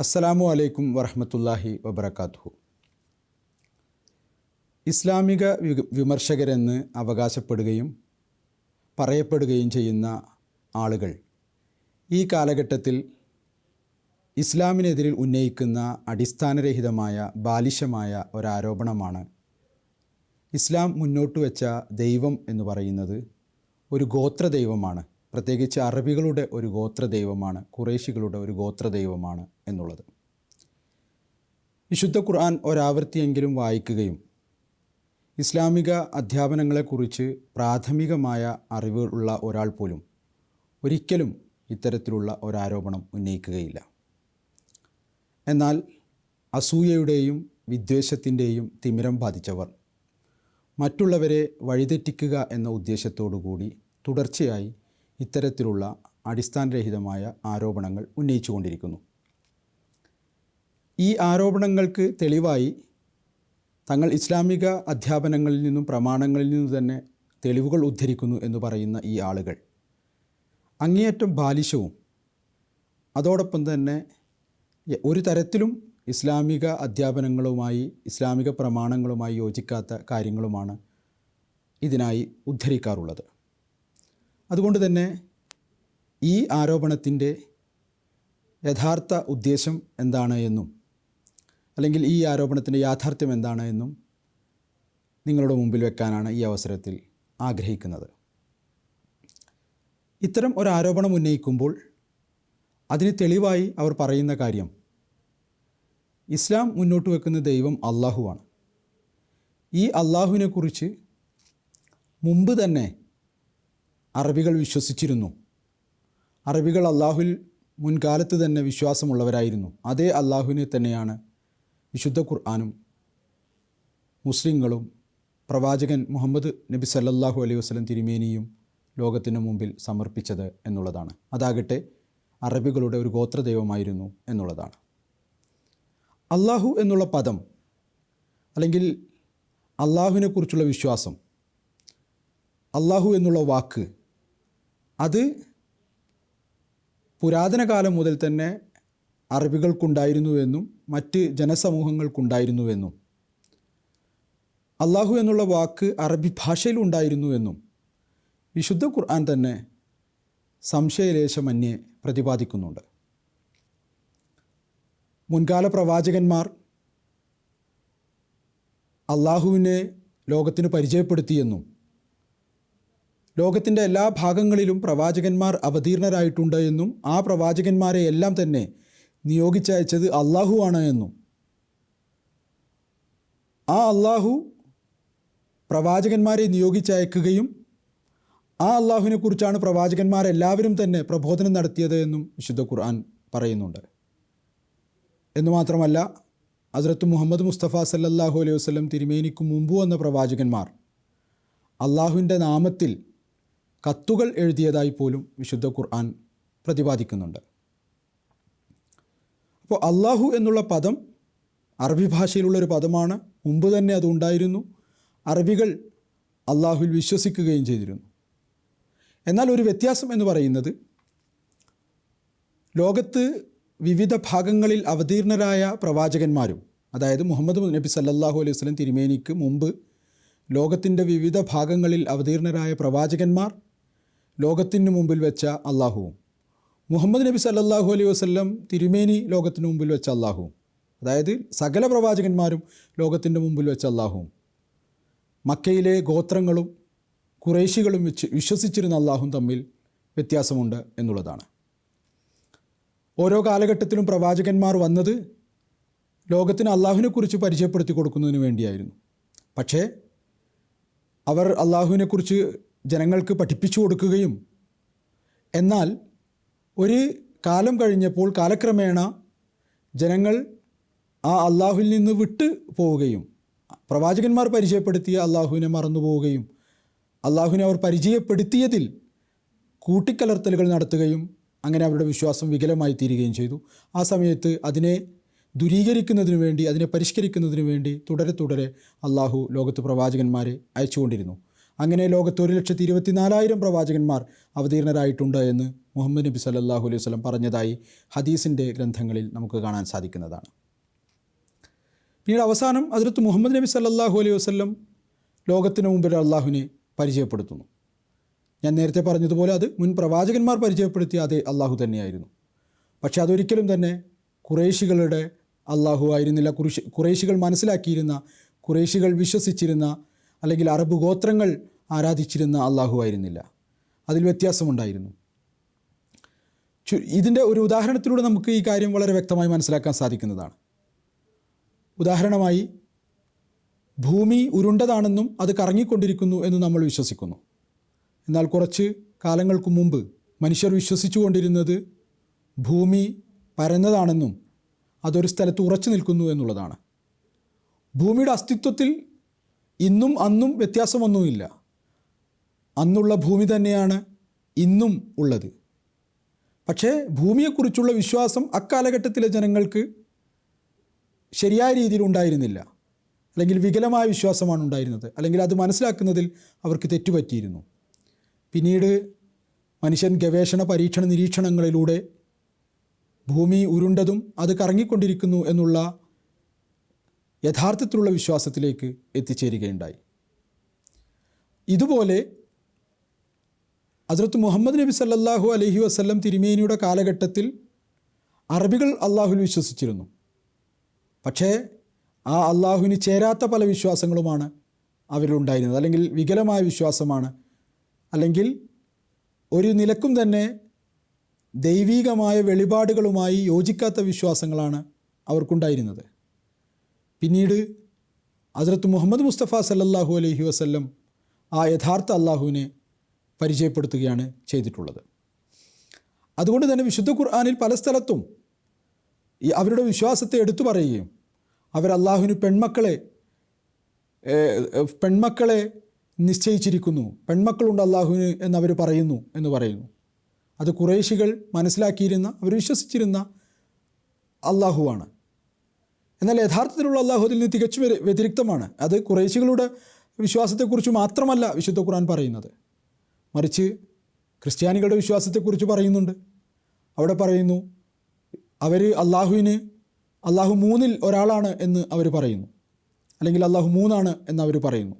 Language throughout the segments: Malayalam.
അസ്സലാമു അലൈക്കും വറഹമത്തല്ലാഹി വബർക്കാത്തു ഇസ്ലാമിക വിമർശകരെന്ന് അവകാശപ്പെടുകയും പറയപ്പെടുകയും ചെയ്യുന്ന ആളുകൾ ഈ കാലഘട്ടത്തിൽ ഇസ്ലാമിനെതിരിൽ ഉന്നയിക്കുന്ന അടിസ്ഥാനരഹിതമായ ബാലിശമായ ഒരാരോപണമാണ് ഇസ്ലാം മുന്നോട്ട് വെച്ച ദൈവം എന്ന് പറയുന്നത് ഒരു ഗോത്ര ദൈവമാണ് പ്രത്യേകിച്ച് അറബികളുടെ ഒരു ഗോത്ര ദൈവമാണ് കുറേശികളുടെ ഒരു ഗോത്ര ദൈവമാണ് എന്നുള്ളത്. വിശുദ്ധ ഖുർആൻ ഒരാവൃത്തിയെങ്കിലും വായിക്കുകയും ഇസ്ലാമിക അധ്യാപനങ്ങളെക്കുറിച്ച് പ്രാഥമികമായ അറിവുള്ള ഒരാൾ പോലും ഒരിക്കലും ഇത്തരത്തിലുള്ള ഒരാരോപണം ഉന്നയിക്കുകയില്ല. എന്നാൽ അസൂയയുടെയും വിദ്വേഷത്തിന്റെയും തിമിരം ബാധിച്ചവർ മറ്റുള്ളവരെ വഴിതെറ്റിക്കുക എന്ന ഉദ്ദേശത്തോടു കൂടി തുടർച്ചയായി ഇത്തരത്തിലുള്ള അടിസ്ഥാനരഹിതമായ ആരോപണങ്ങൾ ഉന്നയിച്ചുകൊണ്ടിരിക്കുന്നു. ഈ ആരോപണങ്ങൾക്ക് തെളിവായി തങ്ങൾ ഇസ്ലാമിക അധ്യാപനങ്ങളിൽ നിന്നും പ്രമാണങ്ങളിൽ നിന്നും തന്നെ തെളിവുകൾ ഉദ്ധരിക്കുന്നു എന്ന് പറയുന്ന ഈ ആളുകൾ. അങ്ങേയറ്റം ബാലിശവും അതോടൊപ്പം തന്നെ ഒരു തരത്തിലും ഇസ്ലാമിക അധ്യാപനങ്ങളുമായി ഇസ്ലാമിക പ്രമാണങ്ങളുമായി യോജിക്കാത്ത കാര്യങ്ങളുമാണ് ഇതിനായി ഉദ്ധരിക്കാറുള്ളത്. അതുകൊണ്ട് തന്നെ ഈ ആരോപണത്തിന്റെ യഥാർത്ഥ ഉദ്ദേശം എന്താണ് എന്നും അല്ലെങ്കിൽ ഈ ആരോപണത്തിന്റെ യാഥാർത്ഥ്യം എന്താണ് എന്നും നിങ്ങളുടെ മുമ്പിൽ വെക്കാനാണ് ഈ അവസരത്തിൽ ആഗ്രഹിക്കുന്നത്. ഇത്തരം ഒരു ആരോപണം ഉന്നയിക്കുമ്പോൾ അതിന് തെളിവായി അവർ പറയുന്ന കാര്യം ഇസ്ലാം മുന്നോട്ട് വെക്കുന്ന ദൈവം അള്ളാഹുവാണ് ഈ അള്ളാഹുവിനെക്കുറിച്ച് മുമ്പ് തന്നെ അറബികൾ വിശ്വസിച്ചിരുന്നു. അറബികൾ അള്ളാഹുൽ മുൻകാലത്ത് തന്നെ വിശ്വാസമുള്ളവരായിരുന്നു. അതേ അള്ളാഹുവിനെ തന്നെയാണ് വിശുദ്ധ ഖുർആാനും മുസ്ലിങ്ങളും പ്രവാചകൻ മുഹമ്മദ് നബി സല്ലല്ലാഹു അലൈഹി വസ്ലം തിരുമേനിയും ലോകത്തിനു മുമ്പിൽ സമർപ്പിച്ചത് എന്നുള്ളതാണ്. അതാകട്ടെ അറബികളുടെ ഒരു ഗോത്രദൈവമായിരുന്നു എന്നുള്ളതാണ്. അള്ളാഹു എന്നുള്ള പദം അല്ലെങ്കിൽ അള്ളാഹുവിനെക്കുറിച്ചുള്ള വിശ്വാസം അള്ളാഹു എന്നുള്ള വാക്ക് അത് പുരാതന കാലം മുതൽ തന്നെ അറബികൾക്കുണ്ടായിരുന്നുവെന്നും മറ്റ് ജനസമൂഹങ്ങൾക്കുണ്ടായിരുന്നുവെന്നും. അള്ളാഹു എന്നുള്ള വാക്ക് അറബി ഭാഷയിൽ ഉണ്ടായിരുന്നുവെന്നും വിശുദ്ധ ഖുർആൻ തന്നെ സംശയലേശമന്യേ പ്രതിപാദിക്കുന്നുണ്ട്. മുൻകാല പ്രവാചകന്മാർ അള്ളാഹുവിനെ ലോകത്തിന് പരിചയപ്പെടുത്തിയെന്നും ലോകത്തിന്റെ എല്ലാ ഭാഗങ്ങളിലും പ്രവാചകന്മാർ അവതീർണരായിട്ടുണ്ട് എന്നും ആ പ്രവാചകന്മാരെ എല്ലാം തന്നെ നിയോഗിച്ചയച്ചത് അള്ളാഹുവാണ് എന്നും. ആ അള്ളാഹു പ്രവാചകന്മാരെ നിയോഗിച്ചയക്കുകയും ആ അള്ളാഹുവിനെ കുറിച്ചാണ് പ്രവാചകന്മാരെല്ലാവരും തന്നെ പ്രബോധനം നടത്തിയത് എന്നും വിശുദ്ധ ഖുർആൻ പറയുന്നുണ്ട്. എന്ന് മാത്രമല്ല ഹസ്രത്ത് മുഹമ്മദ് മുസ്തഫ സല്ലാഹു അലൈഹി വസ്ലം തിരുമേനിക്ക് മുമ്പ് വന്ന പ്രവാചകന്മാർ അള്ളാഹുവിന്റെ നാമത്തിൽ കത്തുകൾ എഴുതിയതായി പോലും വിശുദ്ധ ഖുർആൻ പ്രതിപാദിക്കുന്നുണ്ട്. അപ്പോൾ അള്ളാഹു എന്നുള്ള പദം അറബി ഭാഷയിലുള്ളൊരു പദമാണ്. മുമ്പ് തന്നെ അതുണ്ടായിരുന്നു അറബികൾ അള്ളാഹുവിൽ വിശ്വസിക്കുകയും ചെയ്തിരുന്നു. എന്നാൽ ഒരു വ്യത്യാസം എന്ന് പറയുന്നത് ലോകത്ത് വിവിധ ഭാഗങ്ങളിൽ അവതീർണരായ പ്രവാചകന്മാരും അതായത് മുഹമ്മദ് നബി സല്ലാഹു അലൈഹി വസ്ലം തിരുമേനിക്ക് മുമ്പ് ലോകത്തിന്റെ വിവിധ ഭാഗങ്ങളിൽ അവതീർണരായ പ്രവാചകന്മാർ ലോകത്തിന് മുമ്പിൽ വെച്ച അള്ളാഹുവും മുഹമ്മദ് നബി സല്ലാഹു അലൈഹി വസല്ലം തിരുമേനി ലോകത്തിന് മുമ്പിൽ വെച്ച അള്ളാഹുവും അതായത് സകല പ്രവാചകന്മാരും ലോകത്തിന്റെ മുമ്പിൽ വെച്ച അള്ളാഹുവും മക്കയിലെ ഗോത്രങ്ങളും കുറേശികളും വെച്ച് വിശ്വസിച്ചിരുന്ന അള്ളാഹും തമ്മിൽ വ്യത്യാസമുണ്ട് എന്നുള്ളതാണ്. ഓരോ കാലഘട്ടത്തിലും പ്രവാചകന്മാർ വന്നത് ലോകത്തിന് അള്ളാഹുവിനെക്കുറിച്ച് പരിചയപ്പെടുത്തി കൊടുക്കുന്നതിന് വേണ്ടിയായിരുന്നു. പക്ഷേ അവർ അള്ളാഹുവിനെക്കുറിച്ച് ജനങ്ങൾക്ക് പഠിപ്പിച്ചു കൊടുക്കുകയും എന്നാൽ ഒരു കാലം കഴിഞ്ഞപ്പോൾ കാലക്രമേണ ജനങ്ങൾ ആ അള്ളാഹുവിൽ നിന്ന് വിട്ട് പോവുകയും പ്രവാചകന്മാർ പരിചയപ്പെടുത്തിയ അള്ളാഹുവിനെ മറന്നു പോവുകയും അള്ളാഹുവിനെ അവർ പരിചയപ്പെടുത്തിയതിൽ കൂട്ടിക്കലർത്തലുകൾ നടത്തുകയും അങ്ങനെ അവരുടെ വിശ്വാസം വികലമായി തീരുകയും ചെയ്തു. ആ സമയത്ത് അതിനെ ദുരീകരിക്കുന്നതിനു വേണ്ടി അതിനെ പരിഷ്കരിക്കുന്നതിനു വേണ്ടി തുടരെ തുടരെ അള്ളാഹു ലോകത്ത് പ്രവാചകന്മാരെ അയച്ചുകൊണ്ടിരുന്നു. അങ്ങനെ ലോകത്ത് ഒരു ലക്ഷത്തി ഇരുപത്തിനാലായിരം പ്രവാചകന്മാർ അവതീർണരായിട്ടുണ്ട് എന്ന് മുഹമ്മദ് നബി സല്ലാഹു അലൈഹി വസ്ലം പറഞ്ഞതായി ഹദീസിന്റെ ഗ്രന്ഥങ്ങളിൽ നമുക്ക് കാണാൻ സാധിക്കുന്നതാണ്. പിന്നീട് അവസാനം അതിർത്ത് മുഹമ്മദ് നബി സല്ലാഹു അലൈഹി വസല്ലം ലോകത്തിന് മുമ്പിൽ അള്ളാഹുവിനെ പരിചയപ്പെടുത്തുന്നു. ഞാൻ നേരത്തെ പറഞ്ഞതുപോലെ അത് മുൻ പ്രവാചകന്മാർ പരിചയപ്പെടുത്തിയ അതേ അള്ളാഹു തന്നെയായിരുന്നു. പക്ഷേ അതൊരിക്കലും തന്നെ കുറേശികളുടെ അള്ളാഹു ആയിരുന്നില്ല. കുറേശി കുറേശികൾ മനസ്സിലാക്കിയിരുന്ന കുറേശികൾ വിശ്വസിച്ചിരുന്ന അല്ലെങ്കിൽ അറബ് ഗോത്രങ്ങൾ ആരാധിച്ചിരുന്ന അള്ളാഹു ആയിരുന്നില്ല. അതിൽ വ്യത്യാസമുണ്ടായിരുന്നു. ഇതിന്റെ ഒരു ഉദാഹരണത്തിലൂടെ നമുക്ക് ഈ കാര്യം വളരെ വ്യക്തമായി മനസ്സിലാക്കാൻ സാധിക്കുന്നതാണ്. ഉദാഹരണമായി ഭൂമി ഉരുണ്ടതാണെന്നും അത് കറങ്ങിക്കൊണ്ടിരിക്കുന്നു എന്നും നമ്മൾ വിശ്വസിക്കുന്നു. എന്നാൽ കുറച്ച് കാലങ്ങൾക്ക് മുമ്പ് മനുഷ്യർ വിശ്വസിച്ചു കൊണ്ടിരുന്നത് ഭൂമി പരന്നതാണെന്നും അതൊരു സ്ഥലത്ത് ഉറച്ചു നിൽക്കുന്നു എന്നുള്ളതാണ്. ഭൂമിയുടെ അസ്തിത്വത്തിൽ ഇന്നും അന്നും വ്യത്യാസമൊന്നുമില്ല. അന്നുള്ള ഭൂമി തന്നെയാണ് ഇന്നും ഉള്ളത്. പക്ഷേ ഭൂമിയെക്കുറിച്ചുള്ള വിശ്വാസം അക്കാലഘട്ടത്തിലെ ജനങ്ങൾക്ക് ശരിയായ രീതിയിൽ ഉണ്ടായിരുന്നില്ല. അല്ലെങ്കിൽ വികലമായ വിശ്വാസമാണ് ഉണ്ടായിരുന്നത്. അല്ലെങ്കിൽ അത് മനസ്സിലാക്കുന്നതിൽ അവർക്ക് തെറ്റുപറ്റിയിരുന്നു. പിന്നീട് മനുഷ്യൻ ഗവേഷണ പരീക്ഷണ നിരീക്ഷണങ്ങളിലൂടെ ഭൂമി ഉരുണ്ടതും അത് കറങ്ങിക്കൊണ്ടിരിക്കുന്നു എന്നുള്ള യഥാർത്ഥത്തിലുള്ള വിശ്വാസത്തിലേക്ക് എത്തിച്ചേരുകയുണ്ടായി. ഇതുപോലെ അസരത്ത് മുഹമ്മദ് നബി സല്ലാഹു അലഹി വസ്ല്ലം തിരുമേനിയുടെ കാലഘട്ടത്തിൽ അറബികൾ അള്ളാഹുവിൽ വിശ്വസിച്ചിരുന്നു. പക്ഷേ ആ അള്ളാഹുവിന് ചേരാത്ത പല വിശ്വാസങ്ങളുമാണ് അവരിലുണ്ടായിരുന്നത്. അല്ലെങ്കിൽ വികലമായ വിശ്വാസമാണ്. അല്ലെങ്കിൽ ഒരു നിലക്കും തന്നെ ദൈവീകമായ വെളിപാടുകളുമായി യോജിക്കാത്ത വിശ്വാസങ്ങളാണ് അവർക്കുണ്ടായിരുന്നത്. പിന്നീട് ഹസ്രത്ത് മുഹമ്മദ് മുസ്തഫ സല്ലല്ലാഹു അലൈഹി വസ്ല്ലം ആ യഥാർത്ഥ അള്ളാഹുവിനെ പരിചയപ്പെടുത്തുകയാണ് ചെയ്തിട്ടുള്ളത്. അതുകൊണ്ട് തന്നെ വിശുദ്ധ ഖുർആാനിൽ പല സ്ഥലത്തും ഈ അവരുടെ വിശ്വാസത്തെ എടുത്തു പറയുകയും അവർ അള്ളാഹുവിന് പെൺമക്കളെ പെൺമക്കളെ നിശ്ചയിച്ചിരിക്കുന്നു. പെൺമക്കളുണ്ട് അള്ളാഹുവിന് എന്നവർ പറയുന്നു എന്ന് പറയുന്നു. അത് കുറേശികൾ മനസ്സിലാക്കിയിരുന്ന അവർ വിശ്വസിച്ചിരുന്ന അള്ളാഹുവാണ് എന്നാൽ യഥാർത്ഥത്തിലുള്ള അള്ളാഹു അതിൽ നിന്ന് തികച്ചും വ്യ- വ്യതിരിക്തമാണ്. അത് കുറേശികളുടെ വിശ്വാസത്തെക്കുറിച്ച് മാത്രമല്ല വിശുദ്ധ ഖുർആൻ പറയുന്നത്. മറിച്ച് ക്രിസ്ത്യാനികളുടെ വിശ്വാസത്തെക്കുറിച്ച് പറയുന്നുണ്ട്. അവിടെ പറയുന്നു അവർ അള്ളാഹുവിന് അള്ളാഹു മൂന്നിൽ ഒരാളാണ് എന്ന് അവർ പറയുന്നു. അല്ലെങ്കിൽ അള്ളാഹു മൂന്നാണ് എന്ന് അവർ പറയുന്നു.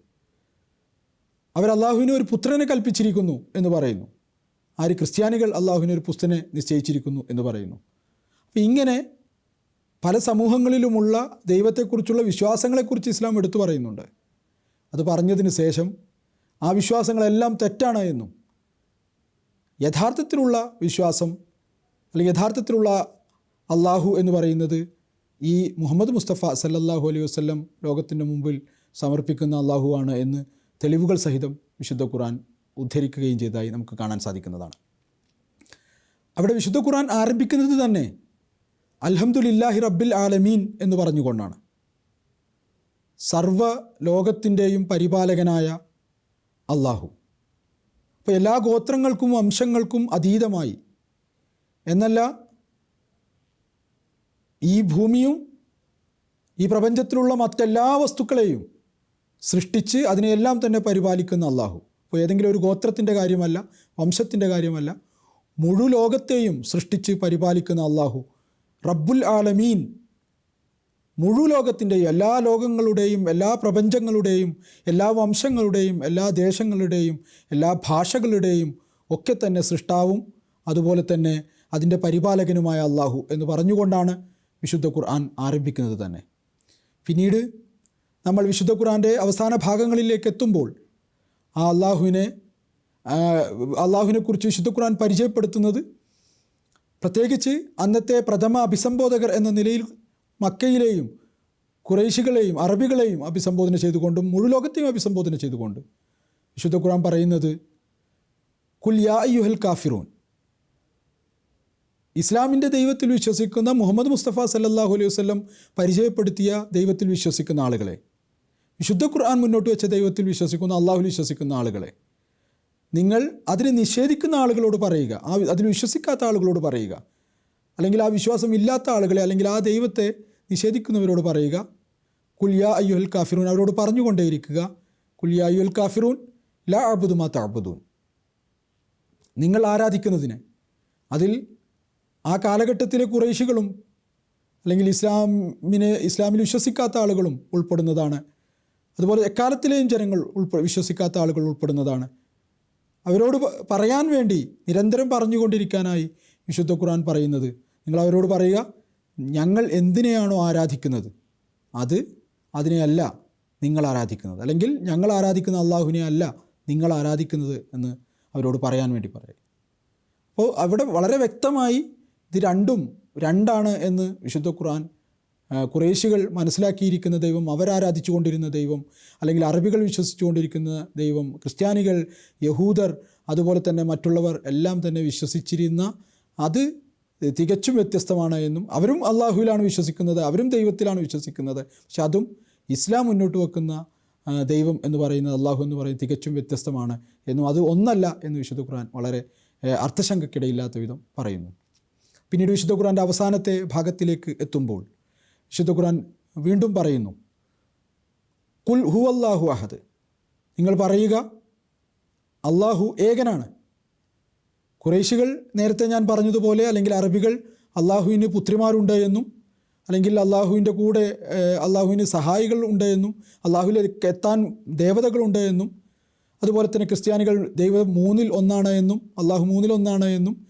അവർ അള്ളാഹുവിന് ഒരു പുത്രനെ കൽപ്പിച്ചിരിക്കുന്നു എന്ന് പറയുന്നു. ആര് ക്രിസ്ത്യാനികൾ അള്ളാഹുവിന് ഒരു പുസ്തനെ നിശ്ചയിച്ചിരിക്കുന്നു എന്ന് പറയുന്നു. അപ്പം ഇങ്ങനെ പല സമൂഹങ്ങളിലുമുള്ള ദൈവത്തെക്കുറിച്ചുള്ള വിശ്വാസങ്ങളെക്കുറിച്ച് ഇസ്ലാം എടുത്തു പറയുന്നുണ്ട്. അത് പറഞ്ഞതിന് ശേഷം ആ വിശ്വാസങ്ങളെല്ലാം തെറ്റാണ് എന്നും യഥാർത്ഥത്തിലുള്ള വിശ്വാസം അല്ലെങ്കിൽ യഥാർത്ഥത്തിലുള്ള അള്ളാഹു എന്ന് പറയുന്നത് ഈ മുഹമ്മദ് മുസ്തഫ സല്ലല്ലാഹു അലൈഹി വസ്ലം ലോകത്തിന്റെ മുമ്പിൽ സമർപ്പിക്കുന്ന അള്ളാഹു ആണ് എന്ന് തെളിവുകൾ സഹിതം വിശുദ്ധ ഖുർആൻ ഉദ്ധരിക്കുകയും ചെയ്തതായി നമുക്ക് കാണാൻ സാധിക്കുന്നതാണ്. അവിടെ വിശുദ്ധ ഖുർആൻ ആരംഭിക്കുന്നത് തന്നെ അൽഹംദുലില്ലാഹി റബ്ബിൽ ആലമീൻ എന്ന് പറഞ്ഞുകൊണ്ടാണ്. സർവ ലോകത്തിന്റെയും പരിപാലകനായ അള്ളാഹു. അപ്പോൾ എല്ലാ ഗോത്രങ്ങൾക്കും വംശങ്ങൾക്കും അതീതമായി. എന്നല്ല ഈ ഭൂമിയും ഈ പ്രപഞ്ചത്തിലുള്ള മറ്റെല്ലാ വസ്തുക്കളെയും സൃഷ്ടിച്ച് അതിനെയെല്ലാം തന്നെ പരിപാലിക്കുന്ന അള്ളാഹു. അപ്പോൾ ഏതെങ്കിലും ഒരു ഗോത്രത്തിന്റെ കാര്യമല്ല വംശത്തിന്റെ കാര്യമല്ല മുഴു ലോകത്തെയും സൃഷ്ടിച്ച് പരിപാലിക്കുന്ന അള്ളാഹു. റബ്ബുൽ ആലമീൻ. മുഴു ലോകത്തിന്റെയും എല്ലാ ലോകങ്ങളുടെയും എല്ലാ പ്രപഞ്ചങ്ങളുടെയും എല്ലാ വംശങ്ങളുടെയും എല്ലാ ദേശങ്ങളുടെയും എല്ലാ ഭാഷകളുടെയും ഒക്കെ തന്നെ സൃഷ്ടാവും. അതുപോലെ തന്നെ അതിന്റെ പരിപാലകനുമായ അള്ളാഹു എന്ന് പറഞ്ഞുകൊണ്ടാണ് വിശുദ്ധ ഖുർആൻ ആരംഭിക്കുന്നത് തന്നെ. പിന്നീട് നമ്മൾ വിശുദ്ധ ഖുർആന്റെ അവസാന ഭാഗങ്ങളിലേക്ക് എത്തുമ്പോൾ ആ അള്ളാഹുവിനെ അള്ളാഹുവിനെക്കുറിച്ച് വിശുദ്ധ ഖുർആൻ പരിചയപ്പെടുത്തുന്നത് പ്രത്യേകിച്ച് അന്നത്തെ പ്രഥമ അഭിസംബോധകർ എന്ന നിലയിൽ മക്കയിലെയും കുറേശികളെയും അറബികളെയും അഭിസംബോധന ചെയ്തുകൊണ്ടും മുഴു ലോകത്തെയും അഭിസംബോധന ചെയ്തുകൊണ്ട് വിശുദ്ധ ഖുറാൻ പറയുന്നത് കുൽ യാ കാഫിറൂൻ ഇസ്ലാമിന്റെ ദൈവത്തിൽ വിശ്വസിക്കുന്ന മുഹമ്മദ് മുസ്തഫ സല്ലാഹു അലൈഹി വസ്ലം പരിചയപ്പെടുത്തിയ ദൈവത്തിൽ വിശ്വസിക്കുന്ന ആളുകളെ വിശുദ്ധ ഖുർആൻ മുന്നോട്ട് വെച്ച ദൈവത്തിൽ വിശ്വസിക്കുന്ന അള്ളാഹുൽ വിശ്വസിക്കുന്ന ആളുകളെ നിങ്ങൾ അതിനെ നിഷേധിക്കുന്ന ആളുകളോട് പറയുക. ആ അതിന് വിശ്വസിക്കാത്ത ആളുകളോട് പറയുക. അല്ലെങ്കിൽ ആ വിശ്വാസം ഇല്ലാത്ത ആളുകളെ അല്ലെങ്കിൽ ആ ദൈവത്തെ നിഷേധിക്കുന്നവരോട് പറയുക. കുല്യാ അയ്യുൽ കാഫിറൂൻ അവരോട് പറഞ്ഞുകൊണ്ടേയിരിക്കുക. കുല്യാ അയ്യുൽ കാഫിറൂൻ ലാ അബുദുമാ താബുദൂൻ നിങ്ങൾ ആരാധിക്കുന്നതിന് അതിൽ ആ കാലഘട്ടത്തിലെ കുറേശികളും അല്ലെങ്കിൽ ഇസ്ലാമിനെ ഇസ്ലാമിൽ വിശ്വസിക്കാത്ത ആളുകളും ഉൾപ്പെടുന്നതാണ്. അതുപോലെ എക്കാലത്തിലെയും ജനങ്ങൾ ഉൾപ്പെ വിശ്വസിക്കാത്ത ആളുകൾ ഉൾപ്പെടുന്നതാണ്. അവരോട് പറയാൻ വേണ്ടി നിരന്തരം പറഞ്ഞുകൊണ്ടിരിക്കാനായി വിശുദ്ധ ഖുർആൻ പറയുന്നത്. നിങ്ങൾ അവരോട് പറയുക ഞങ്ങൾ എന്തിനെയാണോ ആരാധിക്കുന്നത്? അത് അതിനെയല്ല നിങ്ങൾ ആരാധിക്കുന്നത്. അല്ലെങ്കിൽ ഞങ്ങൾ ആരാധിക്കുന്ന അള്ളാഹുവിനെ അല്ല നിങ്ങൾ ആരാധിക്കുന്നത് എന്ന് അവരോട് പറയാൻ വേണ്ടി പറയും. അപ്പോൾ അവിടെ വളരെ വ്യക്തമായി ഇത് രണ്ടും രണ്ടാണ് എന്ന് വിശുദ്ധ ഖുർആൻ ആ, ഖുറേശികൾ മനസ്സിലാക്കിയിരിക്കുന്ന ദൈവം അവരാരാധിച്ചു കൊണ്ടിരുന്ന ദൈവം അല്ലെങ്കിൽ അറബികൾ വിശ്വസിച്ചുകൊണ്ടിരിക്കുന്ന ദൈവം ക്രിസ്ത്യാനികൾ യഹൂദർ അതുപോലെ തന്നെ മറ്റുള്ളവർ എല്ലാം തന്നെ വിശ്വസിച്ചിരുന്ന അത് തികച്ചും വ്യത്യസ്തമാണ് എന്നും അവരും അള്ളാഹുവിലാണ് വിശ്വസിക്കുന്നത് അവരും ദൈവത്തിലാണ് വിശ്വസിക്കുന്നത്. പക്ഷെ അതും ഇസ്ലാം മുന്നോട്ട് വെക്കുന്ന ദൈവം എന്ന് പറയുന്നത് അള്ളാഹു എന്ന് പറയുന്നത് തികച്ചും വ്യത്യസ്തമാണ് എന്നും അത് ഒന്നല്ല എന്ന് വിശുദ്ധ ഖുർആൻ വളരെ അർത്ഥശങ്കക്കിടയില്ലാത്ത വിധം പറയുന്നു. പിന്നീട് വിശുദ്ധ ഖുർആന്റെ അവസാനത്തെ ഭാഗത്തിലേക്ക് എത്തുമ്പോൾ വിശുദ്ധ ഖുർആൻ വീണ്ടും പറയുന്നു. കുൽ ഹു അല്ലാഹു അഹദ്. നിങ്ങൾ പറയുക അള്ളാഹു ഏകനാണ്. കുറേശികൾ നേരത്തെ ഞാൻ പറഞ്ഞതുപോലെ അല്ലെങ്കിൽ അറബികൾ അള്ളാഹുവിന് പുത്രിമാരുണ്ട് എന്നും അല്ലെങ്കിൽ അള്ളാഹുവിന്റെ കൂടെ അള്ളാഹുവിന് സഹായികൾ ഉണ്ട് എന്നും അള്ളാഹുവിലേക്ക് എത്താൻ ദേവതകളുണ്ട് എന്നും അതുപോലെ തന്നെ ക്രിസ്ത്യാനികൾ ദൈവം മൂന്നിൽ ഒന്നാണ് എന്നും അള്ളാഹു മൂന്നിൽ ഒന്നാണ് എന്നും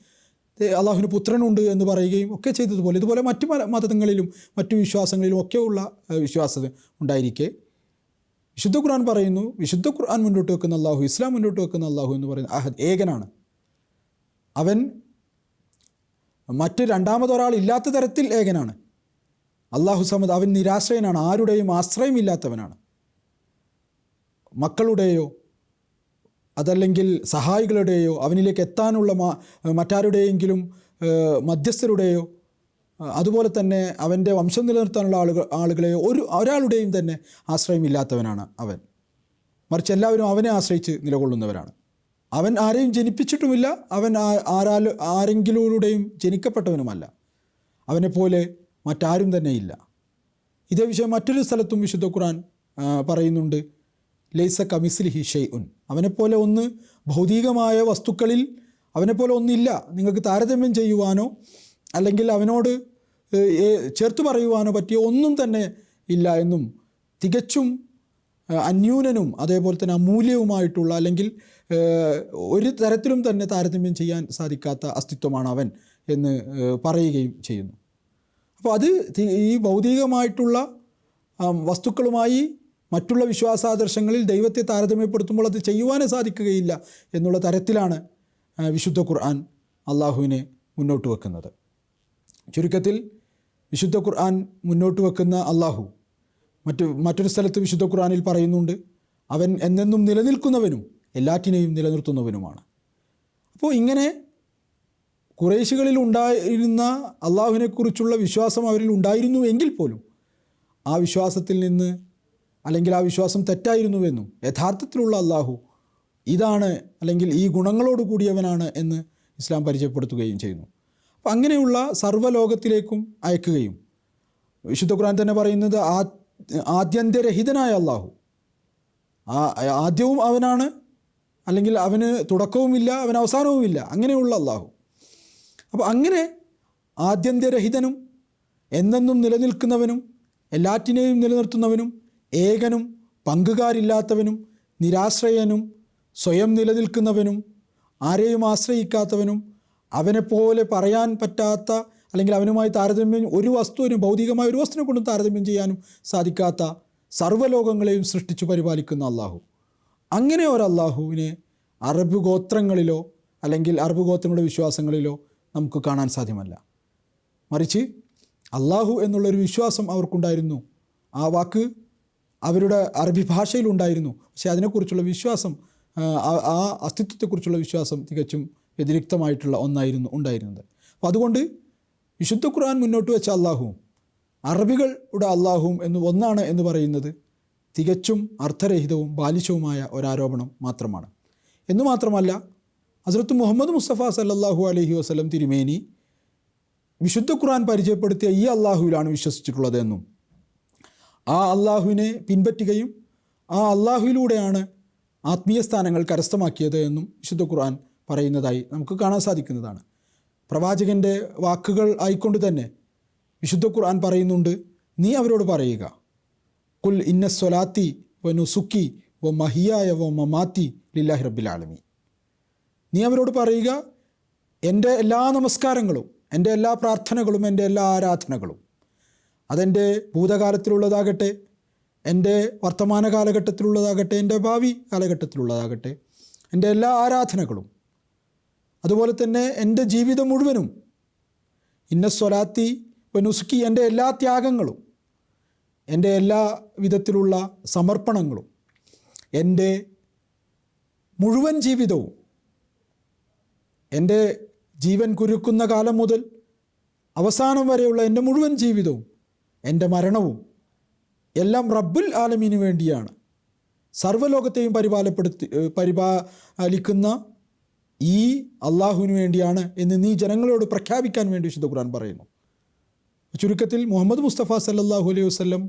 അള്ളാഹുവിന് പുത്രനുണ്ട് എന്ന് പറയുകയും ഒക്കെ ചെയ്തതുപോലെ. ഇതുപോലെ മറ്റു മതങ്ങളിലും മറ്റു വിശ്വാസങ്ങളിലും ഒക്കെയുള്ള വിശ്വാസം ഉണ്ടായിരിക്കെ. വിശുദ്ധ ഖുർആൻ പറയുന്നു വിശുദ്ധ ഖുർആൻ മുന്നോട്ട് വെക്കുന്ന അള്ളാഹു ഇസ്ലാം മുന്നോട്ട് വെക്കുന്ന അള്ളാഹു എന്ന് പറയുന്നത് അഹദ് ഏകനാണ്. അവൻ മറ്റ് രണ്ടാമതൊരാൾ ഇല്ലാത്ത തരത്തിൽ ഏകനാണ്. അള്ളാഹു സമദ് അവൻ നിരാശ്രയനാണ് ആരുടെയും ആശ്രയമില്ലാത്തവനാണ്. മക്കളുടെയോ അതല്ലെങ്കിൽ സഹായികളുടെയോ അവനിലേക്ക് എത്താനുള്ള മറ്റാരുടെയെങ്കിലും മധ്യസ്ഥരുടെയോ അതുപോലെ തന്നെ അവന്റെ വംശം നിലനിർത്താനുള്ള ആളുകൾ ആളുകളെയോ ഒരു ഒരാളുടെയും തന്നെ ആശ്രയമില്ലാത്തവനാണ് അവൻ. മറിച്ച് എല്ലാവരും അവനെ ആശ്രയിച്ച് നിലകൊള്ളുന്നവരാണ്. അവൻ ആരെയും ജനിപ്പിച്ചിട്ടുമില്ല അവൻ ആ- ആരാൽ ആരെങ്കിലൂടെയും ജനിക്കപ്പെട്ടവനുമല്ല. അവനെപ്പോലെ മറ്റാരും തന്നെ ഇല്ല. ഇതേ വിഷയം മറ്റൊരു സ്ഥലത്തും വിശുദ്ധ ഖുർആൻ പറയുന്നുണ്ട്. ലൈസ കമിസിൽ ഹിഷയ് ഉൻ അവനെപ്പോലെ ഒന്ന് ഭൗതികമായ വസ്തുക്കളിൽ അവനെപ്പോലെ ഒന്നില്ല. നിങ്ങൾക്ക് താരതമ്യം ചെയ്യുവാനോ അല്ലെങ്കിൽ അവനോട് ചേർത്ത് പറയുവാനോ പറ്റിയ ഒന്നും തന്നെ ഇല്ല എന്നും തികച്ചും അന്യൂനനും അതേപോലെ തന്നെ അമൂല്യവുമായിട്ടുള്ള അല്ലെങ്കിൽ ഒരു തരത്തിലും തന്നെ താരതമ്യം ചെയ്യാൻ സാധിക്കാത്ത അസ്തിത്വമാണ് അവൻ എന്ന് പറയുകയും ചെയ്യുന്നു. അപ്പോൾ അത് ഈ ഭൗതികമായിട്ടുള്ള വസ്തുക്കളുമായി മറ്റുള്ള വിശ്വാസാദർശങ്ങളിൽ ദൈവത്തെ താരതമ്യപ്പെടുത്തുമ്പോൾ അത് ചെയ്യുവാനേ സാധിക്കുകയില്ല എന്നുള്ള തരത്തിലാണ് വിശുദ്ധ ഖുർആൻ അള്ളാഹുവിനെ മുന്നോട്ട് വെക്കുന്നത്. ചുരുക്കത്തിൽ വിശുദ്ധ ഖുർആൻ മുന്നോട്ട് വെക്കുന്ന അള്ളാഹു മറ്റു മറ്റൊരു സ്ഥലത്ത് വിശുദ്ധ ഖുർആനിൽ പറയുന്നുണ്ട് അവൻ എന്നെന്നും നിലനിൽക്കുന്നവനും എല്ലാറ്റിനെയും നിലനിർത്തുന്നവനുമാണ്. അപ്പോൾ ഇങ്ങനെ കുറേശികളിൽ ഉണ്ടായിരുന്ന അള്ളാഹുവിനെക്കുറിച്ചുള്ള വിശ്വാസം അവരിൽ ഉണ്ടായിരുന്നു എങ്കിൽ പോലും ആ വിശ്വാസത്തിൽ നിന്ന് അല്ലെങ്കിൽ ആ വിശ്വാസം തെറ്റായിരുന്നുവെന്നും യഥാർത്ഥത്തിലുള്ള അള്ളാഹു ഇതാണ് അല്ലെങ്കിൽ ഈ ഗുണങ്ങളോട് കൂടിയവനാണ് എന്ന് ഇസ്ലാം പരിചയപ്പെടുത്തുകയും ചെയ്യുന്നു. അപ്പം അങ്ങനെയുള്ള സർവലോകത്തിലേക്കും അയക്കുകയും വിശുദ്ധ ഖുർആൻ തന്നെ പറയുന്നത് ആ ആദ്യന്ത്യരഹിതനായ അള്ളാഹു ആ ആദ്യവും അവനാണ് അല്ലെങ്കിൽ അവന് തുടക്കവുമില്ല അവന് അവസാനവുമില്ല. അങ്ങനെയുള്ള അള്ളാഹു അപ്പോൾ അങ്ങനെ ആദ്യന്ത്യരഹിതനും എന്നെന്നും നിലനിൽക്കുന്നവനും എല്ലാറ്റിനെയും നിലനിർത്തുന്നവനും ഏകനും പങ്കുകാരില്ലാത്തവനും നിരാശ്രയനും സ്വയം നിലനിൽക്കുന്നവനും ആരെയും ആശ്രയിക്കാത്തവനും അവനെപ്പോലെ പറയാൻ പറ്റാത്ത അല്ലെങ്കിൽ അവനുമായി താരതമ്യം ഒരു വസ്തുവിനും ഭൗതികമായ ഒരു വസ്തുവിനെ കൊണ്ടും താരതമ്യം ചെയ്യാനും സാധിക്കാത്ത സർവലോകങ്ങളെയും സൃഷ്ടിച്ചു പരിപാലിക്കുന്ന അള്ളാഹു. അങ്ങനെ ഒരു അറബ് ഗോത്രങ്ങളിലോ അല്ലെങ്കിൽ അറബ് ഗോത്രങ്ങളുടെ വിശ്വാസങ്ങളിലോ നമുക്ക് കാണാൻ സാധ്യമല്ല. മറിച്ച് അള്ളാഹു എന്നുള്ളൊരു വിശ്വാസം അവർക്കുണ്ടായിരുന്നു. ആ വാക്ക് അവരുടെ അറബി ഭാഷയിലുണ്ടായിരുന്നു. പക്ഷേ അതിനെക്കുറിച്ചുള്ള വിശ്വാസം ആ, അസ്തിത്വത്തെക്കുറിച്ചുള്ള വിശ്വാസം തികച്ചും വ്യതിരിക്തമായിട്ടുള്ള ഒന്നായിരുന്നു ഉണ്ടായിരുന്നത്. അപ്പോൾ അതുകൊണ്ട് വിശുദ്ധ ഖുർആൻ മുന്നോട്ട് വെച്ച അള്ളാഹുവും അറബികളുടെ അള്ളാഹുവും എന്ന് ഒന്നാണ് എന്ന് പറയുന്നത് തികച്ചും അർത്ഥരഹിതവും ബാലിശവുമായ ഒരാരോപണം മാത്രമാണ്. എന്നു മാത്രമല്ല ഹസ്രത്ത് മുഹമ്മദ് മുസ്തഫ സല്ലാഹു അലഹി വസ്ലം തിരുമേനി വിശുദ്ധ ഖുർആൻ പരിചയപ്പെടുത്തിയ ഈ അള്ളാഹുവിലാണ് വിശ്വസിച്ചിട്ടുള്ളത് എന്നും ആ അള്ളാഹുവിനെ പിൻപറ്റുകയും ആ അള്ളാഹുവിലൂടെയാണ് ആത്മീയ സ്ഥാനങ്ങൾ കരസ്ഥമാക്കിയത് എന്നും വിശുദ്ധ ഖുർആൻ പറയുന്നതായി നമുക്ക് കാണാൻ സാധിക്കുന്നതാണ്. പ്രവാചകന്റെ വാക്കുകൾ ആയിക്കൊണ്ട് തന്നെ വിശുദ്ധ ഖുർആൻ പറയുന്നുണ്ട് നീ അവരോട് പറയുക കുൽ ഇന്ന സ്വലാത്തി വ നുസുക്കി വ മഹിയായ വ മമാത്തി ലില്ലാഹി റബ്ബിൽ ആലമി നീ അവരോട് പറയുക എന്റെ എല്ലാ നമസ്കാരങ്ങളും എന്റെ എല്ലാ പ്രാർത്ഥനകളും എന്റെ എല്ലാ ആരാധനകളും അതെന്റെ ഭൂതകാലത്തിലുള്ളതാകട്ടെ എന്റെ വർത്തമാന കാലഘട്ടത്തിലുള്ളതാകട്ടെ എന്റെ ഭാവി കാലഘട്ടത്തിലുള്ളതാകട്ടെ എന്റെ എല്ലാ ആരാധനകളും അതുപോലെ തന്നെ എന്റെ ജീവിതം മുഴുവനും ഇന്ന സ്വലാത്തി വനുസുക്കി എന്റെ എല്ലാ ത്യാഗങ്ങളും എന്റെ എല്ലാ വിധത്തിലുള്ള സമർപ്പണങ്ങളും എന്റെ മുഴുവൻ ജീവിതവും എന്റെ ജീവൻ കുരുക്കുന്ന കാലം മുതൽ അവസാനം വരെയുള്ള എന്റെ മുഴുവൻ ജീവിതവും എന്റെ മരണവും എല്ലാം റബ്ബുൽ ആലമീന് വേണ്ടിയാണ്. സർവലോകത്തെയും പരിപാലപ്പെടുത്തി പരിപാലിക്കുന്ന ഈ അള്ളാഹുവിന് വേണ്ടിയാണ് എന്ന് നീ ജനങ്ങളോട് പ്രഖ്യാപിക്കാൻ വേണ്ടി വിശുദ്ധ ഖുർആൻ പറയുന്നു. ചുരുക്കത്തിൽ മുഹമ്മദ് മുസ്തഫ സല്ലാഹു അലൈഹി വസ്ലം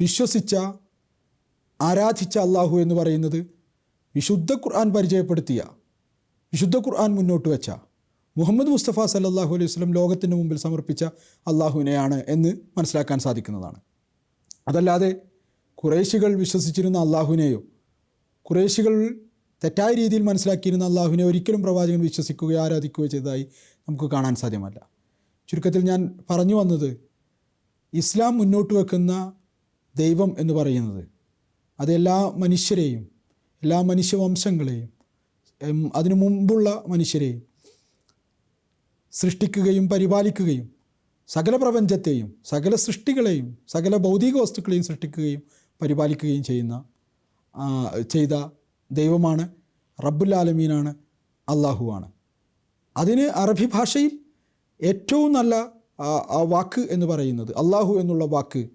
വിശ്വസിച്ച ആരാധിച്ച അള്ളാഹു എന്ന് പറയുന്നത് വിശുദ്ധ ഖുർആൻ പരിചയപ്പെടുത്തിയ വിശുദ്ധ ഖുർആൻ മുന്നോട്ട് വെച്ച മുഹമ്മദ് മുസ്തഫ സല്ലല്ലാഹു അലൈഹി വസ്ലം ലോകത്തിന് മുമ്പിൽ സമർപ്പിച്ച അള്ളാഹുവിനെയാണ് എന്ന് മനസ്സിലാക്കാൻ സാധിക്കുന്നതാണ്. അതല്ലാതെ കുറേശികൾ വിശ്വസിച്ചിരുന്ന അള്ളാഹുവിനെയോ കുറേശികൾ തെറ്റായ രീതിയിൽ മനസ്സിലാക്കിയിരുന്ന അള്ളാഹുവിനെ ഒരിക്കലും പ്രവാചകൻ വിശ്വസിക്കുകയോ ആരാധിക്കുകയോ ചെയ്തതായി നമുക്ക് കാണാൻ സാധ്യമല്ല. ചുരുക്കത്തിൽ ഞാൻ പറഞ്ഞു വന്നത് ഇസ്ലാം മുന്നോട്ട് വെക്കുന്ന ദൈവം എന്ന് പറയുന്നത് അത് എല്ലാ മനുഷ്യരെയും എല്ലാ മനുഷ്യവംശങ്ങളെയും അതിനു മുമ്പുള്ള മനുഷ്യരെയും സൃഷ്ടിക്കുകയും പരിപാലിക്കുകയും സകല പ്രപഞ്ചത്തെയും സകല സൃഷ്ടികളെയും സകല ഭൗതിക വസ്തുക്കളെയും സൃഷ്ടിക്കുകയും പരിപാലിക്കുകയും ചെയ്യുന്ന ചെയ്ത ദൈവമാണ് റബ്ബുൽ ആലമീനാണ് അള്ളാഹുവാണ് അതിന് അറബി ഭാഷയിൽ ഏറ്റവും നല്ല വാക്ക് എന്ന് പറയുന്നത് അള്ളാഹു എന്നുള്ള വാക്ക്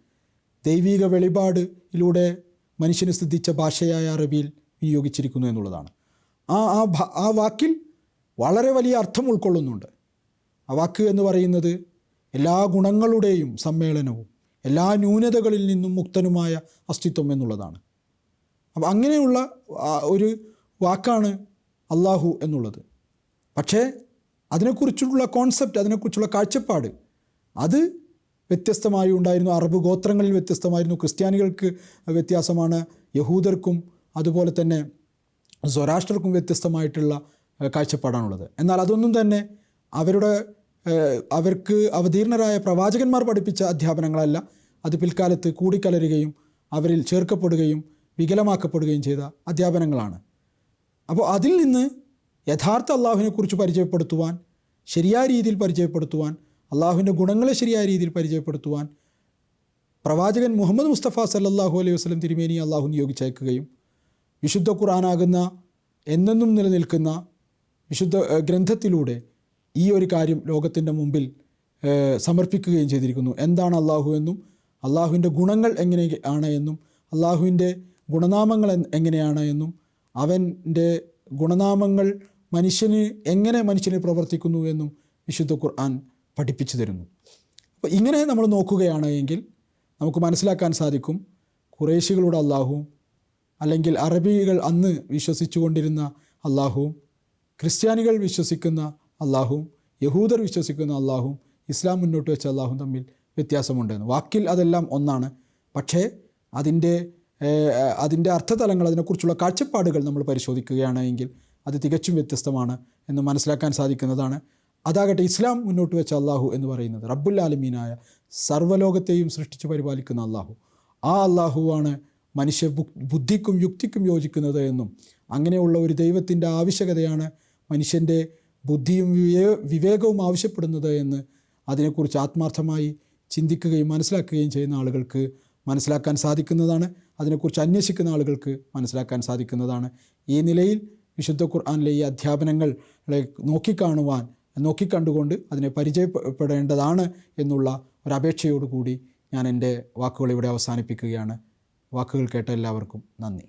ദൈവിക വെളിപാടിലൂടെ മനുഷ്യന് സിദ്ധിച്ച ഭാഷയായ അറബിയിൽ വിനിയോഗിച്ചിരിക്കുന്നു എന്നുള്ളതാണ്. ആ ആ വാക്കിൽ വളരെ വലിയ അർത്ഥം ഉൾക്കൊള്ളുന്നുണ്ട്. ആ വാക്ക് എന്ന് പറയുന്നത് എല്ലാ ഗുണങ്ങളുടെയും സമ്മേളനവും എല്ലാ ന്യൂനതകളിൽ നിന്നും മുക്തനുമായ അസ്തിത്വം എന്നുള്ളതാണ്. അപ്പം അങ്ങനെയുള്ള ഒരു വാക്കാണ് അള്ളാഹു എന്നുള്ളത്. പക്ഷേ അതിനെക്കുറിച്ചുള്ള കോൺസെപ്റ്റ് അതിനെക്കുറിച്ചുള്ള കാഴ്ചപ്പാട് അത് വ്യത്യസ്തമായി ഉണ്ടായിരുന്നു. അറബ് ഗോത്രങ്ങളിൽ വ്യത്യസ്തമായിരുന്നു. ക്രിസ്ത്യാനികൾക്ക് വ്യത്യാസമാണ്. യഹൂദർക്കും അതുപോലെ തന്നെ സ്വരാഷ്ട്രർക്കും വ്യത്യസ്തമായിട്ടുള്ള കാഴ്ചപ്പാടാണുള്ളത്. എന്നാൽ അതൊന്നും തന്നെ അവരുടെ അവർക്ക് അവതീർണരായ പ്രവാചകന്മാർ പഠിപ്പിച്ച അധ്യാപനങ്ങളല്ല. അത് പിൽക്കാലത്ത് കൂടിക്കലരുകയും അവരിൽ ചേർക്കപ്പെടുകയും വികലമാക്കപ്പെടുകയും ചെയ്ത അധ്യാപനങ്ങളാണ്. അപ്പോൾ അതിൽ നിന്ന് യഥാർത്ഥ അള്ളാഹുവിനെക്കുറിച്ച് പരിചയപ്പെടുത്തുവാൻ ശരിയായ രീതിയിൽ പരിചയപ്പെടുത്തുവാൻ അള്ളാഹുവിന്റെ ഗുണങ്ങളെ ശരിയായ രീതിയിൽ പരിചയപ്പെടുത്തുവാൻ പ്രവാചകൻ മുഹമ്മദ് മുസ്തഫ സല്ലാഹു അലൈഹി വസ്ലം തിരുമേനി അള്ളാഹു നിയോഗിച്ചയക്കുകയും വിശുദ്ധ ഖുർആനാകുന്ന എന്നെന്നും നിലനിൽക്കുന്ന വിശുദ്ധ ഗ്രന്ഥത്തിലൂടെ ഈ ഒരു കാര്യം ലോകത്തിന്റെ മുമ്പിൽ സമർപ്പിക്കുകയും ചെയ്തിരിക്കുന്നു. എന്താണ് അള്ളാഹു എന്നും? അള്ളാഹുവിന്റെ ഗുണങ്ങൾ എങ്ങനെ ആണ് എന്നും? അള്ളാഹുവിന്റെ ഗുണനാമങ്ങൾ എങ്ങനെയാണ് എന്നും? അവന്റെ ഗുണനാമങ്ങൾ മനുഷ്യന് എങ്ങനെ മനുഷ്യന് പ്രവർത്തിക്കുന്നു എന്നും വിശുദ്ധ ഖുർആൻ പഠിപ്പിച്ചു തരുന്നു. അപ്പോൾ ഇങ്ങനെ നമ്മൾ നോക്കുകയാണ് എങ്കിൽ നമുക്ക് മനസ്സിലാക്കാൻ സാധിക്കും കുറേശികളുടെ അള്ളാഹുവും അല്ലെങ്കിൽ അറബികൾ അന്ന് വിശ്വസിച്ചു കൊണ്ടിരുന്ന അള്ളാഹുവും ക്രിസ്ത്യാനികൾ വിശ്വസിക്കുന്ന അള്ളാഹുവും യഹൂദർ വിശ്വസിക്കുന്ന അള്ളാഹും ഇസ്ലാം മുന്നോട്ട് വെച്ച അള്ളാഹും തമ്മിൽ വ്യത്യാസമുണ്ടെന്ന്. വാക്കിൽ അതെല്ലാം ഒന്നാണ്. പക്ഷേ അതിന്റെ അതിന്റെ അർത്ഥതലങ്ങൾ അതിനെക്കുറിച്ചുള്ള കാഴ്ചപ്പാടുകൾ നമ്മൾ പരിശോധിക്കുകയാണെങ്കിൽ അത് തികച്ചും വ്യത്യസ്തമാണ് എന്ന് മനസ്സിലാക്കാൻ സാധിക്കുന്നതാണ്. അതാകട്ടെ ഇസ്ലാം മുന്നോട്ട് വെച്ച അള്ളാഹു എന്ന് പറയുന്നത് റബ്ബുൽ ആലമീനായ സർവലോകത്തെയും സൃഷ്ടിച്ച് പരിപാലിക്കുന്ന അള്ളാഹു. ആ അള്ളാഹുവാണ് മനുഷ്യ ബുദ്ധിക്കും യുക്തിക്കും യോജിക്കുന്നത് എന്നും അങ്ങനെയുള്ള ഒരു ദൈവത്തിന്റെ ആവശ്യകതയാണ് മനുഷ്യന്റെ ബുദ്ധിയും വിവേ വിവേകവും ആവശ്യപ്പെടുന്നത് എന്ന് അതിനെക്കുറിച്ച് ആത്മാർത്ഥമായി ചിന്തിക്കുകയും മനസ്സിലാക്കുകയും ചെയ്യുന്ന ആളുകൾക്ക് മനസ്സിലാക്കാൻ സാധിക്കുന്നതാണ്. അതിനെക്കുറിച്ച് അന്വേഷിക്കുന്ന ആളുകൾക്ക് മനസ്സിലാക്കാൻ സാധിക്കുന്നതാണ്. ഈ നിലയിൽ വിശുദ്ധ ഖുർആാനിലെ ഈ അധ്യാപനങ്ങളെ നോക്കിക്കാണുവാൻ നോക്കിക്കണ്ടുകൊണ്ട് അതിനെ പരിചയപ്പെടേണ്ടതാണ് എന്നുള്ള ഒരപേക്ഷയോടുകൂടി ഞാൻ എന്റെ വാക്കുകൾ ഇവിടെ അവസാനിപ്പിക്കുകയാണ്. വാക്കുകൾ കേട്ട എല്ലാവർക്കും നന്ദി.